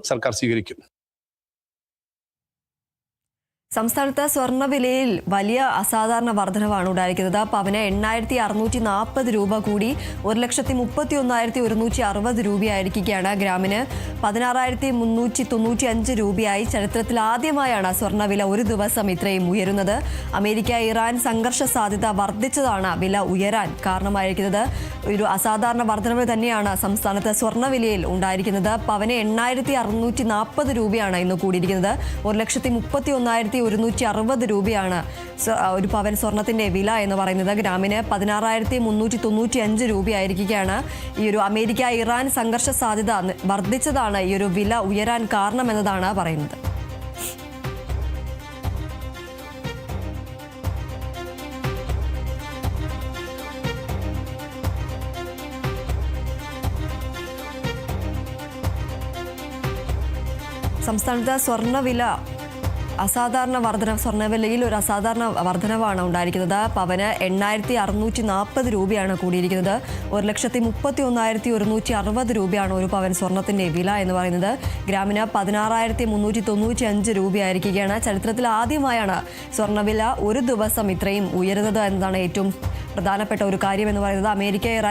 സർക്കാർ സ്വീകരിക്കും. സംസ്ഥാനത്ത് സ്വർണവിലയിൽ വലിയ അസാധാരണ വർധനവാണ് ഉണ്ടായിരിക്കുന്നത്. പവന് എണ്ണായിരത്തി അറുന്നൂറ്റി നാൽപ്പത് രൂപ കൂടി ഒരു ലക്ഷത്തി മുപ്പത്തി ഒന്നായിരത്തി ഒരുന്നൂറ്റി അറുപത് രൂപയായിരിക്കുകയാണ് ഗ്രാമിന്. പതിനാറായിരത്തി മുന്നൂറ്റി തൊണ്ണൂറ്റി അഞ്ച് രൂപയായി ചരിത്രത്തിൽ ആദ്യമായാണ് സ്വർണവില ഒരു ദിവസം ഇത്രയും ഉയരുന്നത്. അമേരിക്ക ഇറാൻ സംഘർഷ സാധ്യത വർദ്ധിച്ചതാണ് വില ഉയരാൻ കാരണമായിരിക്കുന്നത്. ഒരു അസാധാരണ വർധനവ് തന്നെയാണ് സംസ്ഥാനത്ത് സ്വർണവിലയിൽ ഉണ്ടായിരിക്കുന്നത്. പവന് എണ്ണായിരത്തി അറുന്നൂറ്റി നാൽപ്പത് രൂപയാണ് ഇന്ന് കൂടിയിരിക്കുന്നത്. ഒരു ലക്ഷത്തി മുപ്പത്തി ഒന്നായിരത്തി ഒരുന്നൂറ്റി അറുപത് രൂപയാണ് ഒരു പവൻ സ്വർണത്തിന്റെ വില എന്ന് പറയുന്നത്. ഗ്രാമിന് പതിനാറായിരത്തി മുന്നൂറ്റി തൊണ്ണൂറ്റി അഞ്ച് രൂപയായിരിക്കുകയാണ്. ഈ ഒരു അമേരിക്ക ഇറാൻ സംഘർഷ സാധ്യത വർദ്ധിച്ചതാണ് ഈ ഒരു വില ഉയരാൻ കാരണമെന്നതാണ് പറയുന്നത്. സംസ്ഥാനത്ത് സ്വർണവില അസാധാരണ വർധന സ്വർണവിലയിൽ ഒരു അസാധാരണ വർധനവാണ് ഉണ്ടായിരിക്കുന്നത്. പവന് എണ്ണായിരത്തി അറുന്നൂറ്റി നാൽപ്പത് രൂപയാണ് കൂടിയിരിക്കുന്നത്. ഒരു ലക്ഷത്തി മുപ്പത്തി ഒന്നായിരത്തി ഒരുന്നൂറ്റി അറുപത് രൂപയാണ് ഒരു പവൻ സ്വർണത്തിന്റെ വില എന്ന് പറയുന്നത്. ഗ്രാമിന് പതിനാറായിരത്തി മുന്നൂറ്റി തൊണ്ണൂറ്റി അഞ്ച് രൂപയായിരിക്കുകയാണ്. ചരിത്രത്തിൽ ആദ്യമായാണ് സ്വർണവില ഒരു ദിവസം ഇത്രയും ഉയരുന്നത് എന്നതാണ് ഏറ്റവും പ്രധാനപ്പെട്ട ഒരു കാര്യം എന്ന് പറയുന്നത്. അമേരിക്ക